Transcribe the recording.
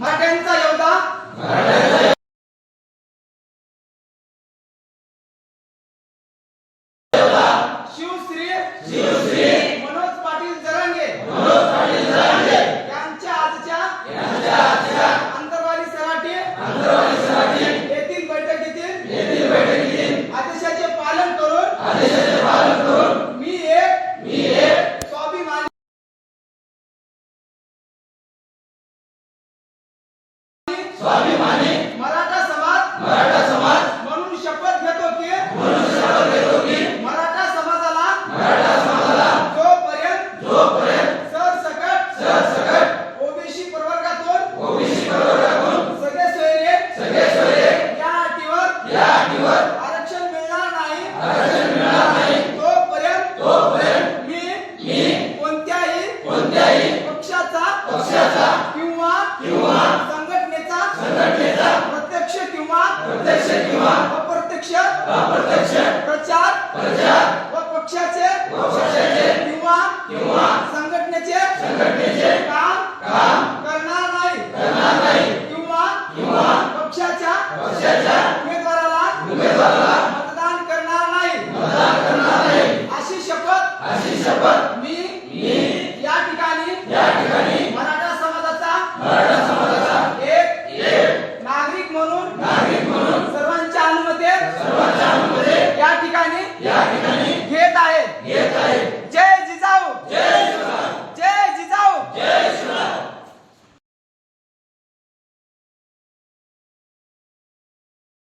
మాకెంత स्वाभिमानी मराठा समाज मराठा समाज म्हणून शपथ घेतो की म्हणून शपथ घेतो की मराठा समाजाला मराठा समाजाला जोपर्यंत जोपर्यंत सरसकट सरसकट ओबीसी प्रवर्गातून ओबीसी प्रवर्गातून सगळे सोयरे सगळे सोयरे या अटीवर या अटीवर आरक्षण मिळणार नाही. आरक्षण मिळणार नाही. तोपर्यंत तोपर्यंत मी मी कोणत्याही कोणत्याही पक्षाचा पक्षाचा प्रचार प्रचार व पक्षाचे किंवा किंवा संघटनेचे संघटनेचे काम काम करणार नाही. करणार नाही. किंवा किंवा पक्षाच्या पक्षाच्या उमेदवाराला उमेदवाराला मतदान करणार नाही. मतदान करणार नाही. अशी शपथ अशी शपथ